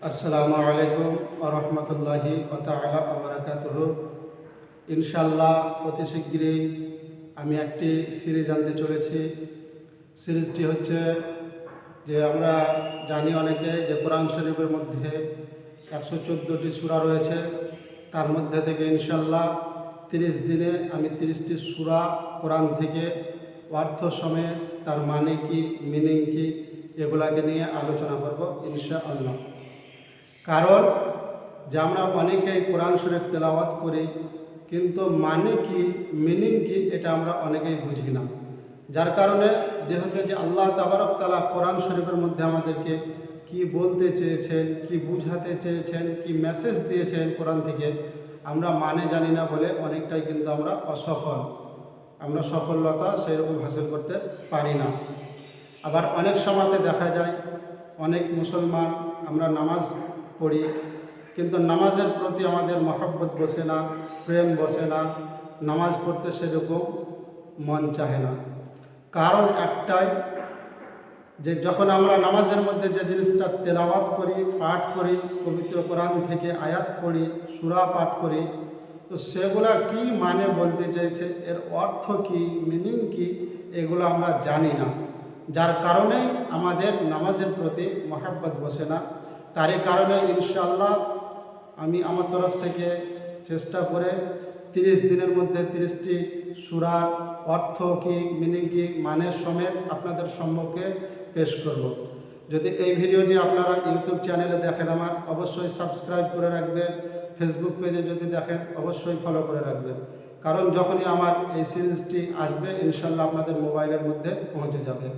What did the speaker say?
আসসালামু আলাইকুম রহমতুল্লাহি তালা আবরাকাতহ ইনশাল্লাহ অতি শীঘ্রই আমি একটি সিরিজ আনতে চলেছি। সিরিজটি হচ্ছে যে আমরা জানি অনেকে যে কোরআন শরীফের মধ্যে একশো চোদ্দোটি সূরা রয়েছে। তার মধ্যে থেকে ইনশাল্লাহ তিরিশ দিনে আমি তিরিশটি সূরা কোরআন থেকে অর্থ সমেত তার মানে কি মিনিং কি, এগুলাকে নিয়ে আলোচনা করব ইনশাআল্লাহ। কারণ যে আমরা অনেকেই কোরআন শরীফ তেলাওয়াত করি, কিন্তু মানে কি মিনিং কি, এটা আমরা অনেকেই বুঝি না। যার কারণে যেহেতু যে আল্লাহ তাবারক তালা কোরআন শরীফের মধ্যে আমাদেরকে কি বলতে চেয়েছেন, কি বুঝাতে চেয়েছেন, কি মেসেজ দিয়েছেন কোরআন থেকে, আমরা মানে জানি না বলে অনেকটাই কিন্তু আমরা অসফল। আমরা সফলতা সেরকম হাসিল করতে পারি না। আবার অনেক সময়তে দেখা যায়, অনেক মুসলমান আমরা নামাজ পড়ি, কিন্তু নামাজের প্রতি আমাদের মহব্বত বসে না, প্রেম বসে না, নামাজ পড়তে সেরকম মন চাহে না। কারণ একটাই, যে যখন আমরা নামাজের মধ্যে যে জিনিসটা তেলাওয়াত করি, পাঠ করি, পবিত্র কোরআন থেকে আয়াত করি সুরা পাঠ করি, তো সেগুলা কি মানে বলতে চাইছে, এর অর্থ কি মিনিং কি, এগুলো আমরা জানি না। যার কারণে আমাদের নামাজের প্রতি মহাব্বত বসে না। তারই কারণে ইনশাল্লাহ আমি আমার তরফ থেকে চেষ্টা করে তিরিশ দিনের মধ্যে তিরিশটি সুরার অর্থ কি মিনিং কি মানের সমেত আপনাদের সম্মুখে পেশ করব। যদি এই ভিডিওটি আপনারা ইউটিউব চ্যানেলে দেখেন আমার, অবশ্যই সাবস্ক্রাইব করে রাখবেন। ফেসবুক পেজে যদি দেখেন, অবশ্যই ফলো করে রাখবেন। কারণ যখনই আমার এই সিরিজটি আসবে ইনশাল্লাহ আপনাদের মোবাইলের মধ্যে পৌঁছে যাবে।